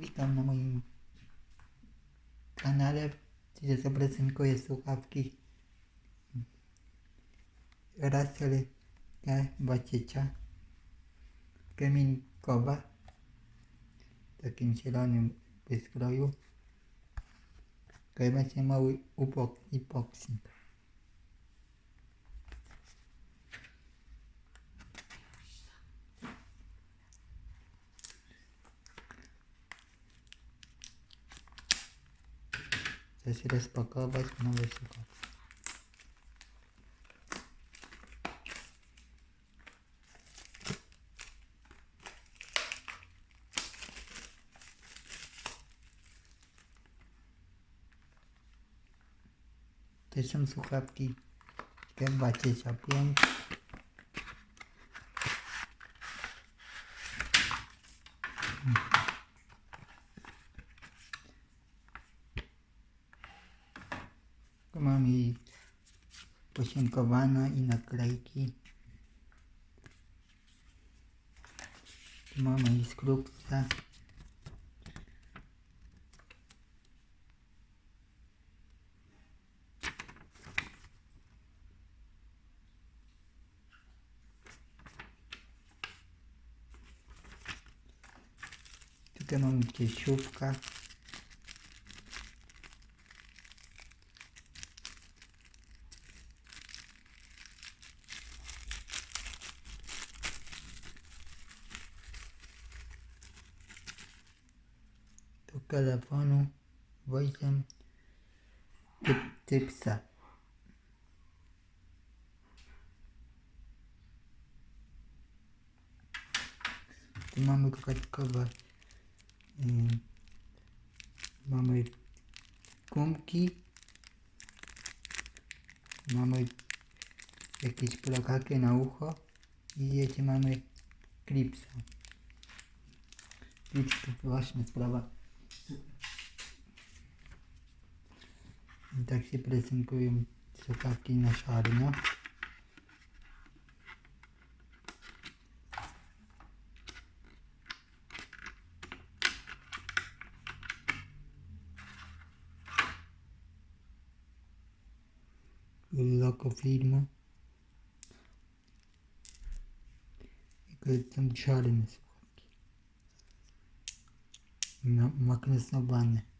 Witam na moim kanale, gdzie zaprezentuję słuchawki Russell K20 Keminkowa w takim zielonym wystroju. Tutaj będzie mały upok unboxing. Chcę się rozpakować nowe słuchawki. To są słuchawki G25. Tu mamy i posiękowane i naklejki. Tu mamy instrukcję. Tutaj mamy kieszówkę. do telefonu typ, typsa. Tu mamy dodatkowe ym, mamy gumki mamy jakieś plakaty na ucho i jeszcze mamy klipsa. Klips to właśnie sprawa. I tak się prezentują słuchawki na czarno. Logo filmu. I to są czarne słuchawki. No, magnesowane.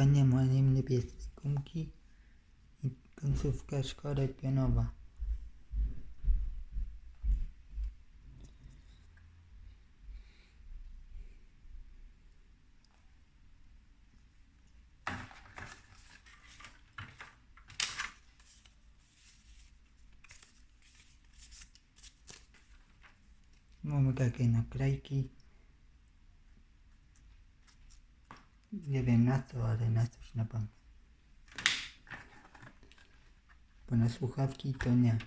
Fajnie mają niebieskie gumki i końcówka szkoda pionowa. Mamy takie naklejki. Nie wiem na co, ale na coś na pewno. Bo na słuchawki to nie.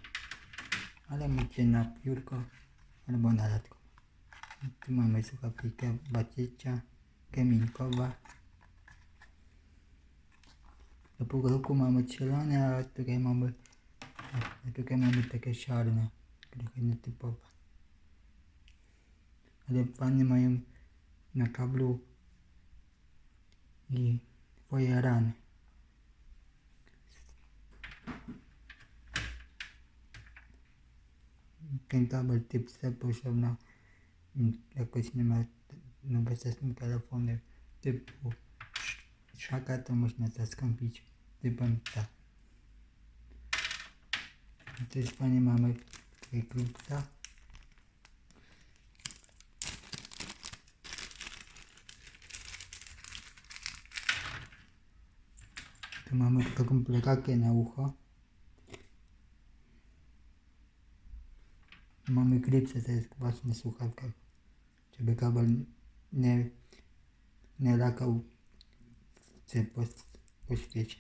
Ale macie na piórko albo na latko. Tu mamy słuchawki K20, Keminkowa. Do pół roku mamy zielone, a tutaj mamy, a tutaj mamy takie czarne, trochę nietypowe. Ale pany mają na kablu i twoje rany. Ten kabel typ C poszedł na mm, jakoś nie ma nowoczesnym telefonie typu sz- szaka, to można zastąpić typem C. Też panie mamy tutaj Tu mamy taką plekakę na ucho. Mamy klipsę, to jest właśnie słuchawka, żeby kabel nie, nie lakał się po, po świecie.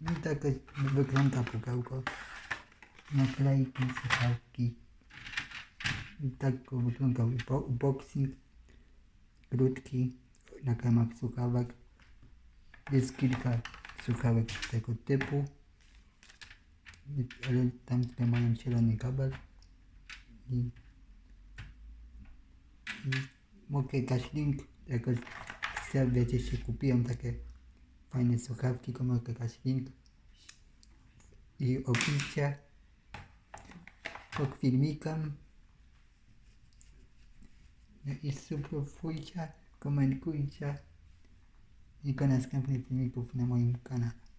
No I tak wygląda pudełko. Naklejki, słuchawki. tak wyglądał. Bo- unboxing krótki na temat słuchawek. Jest kilka słuchawek tego typu, ale tam mają zielony kabel. I, i mogę jakiś link, jakoś wiecie, się kupiłem takie fajne słuchawki, to mogę jakiś link i opisie pod filmikiem. No i subskrybujcie, komentujcie i do następnych filmików na moim kanale.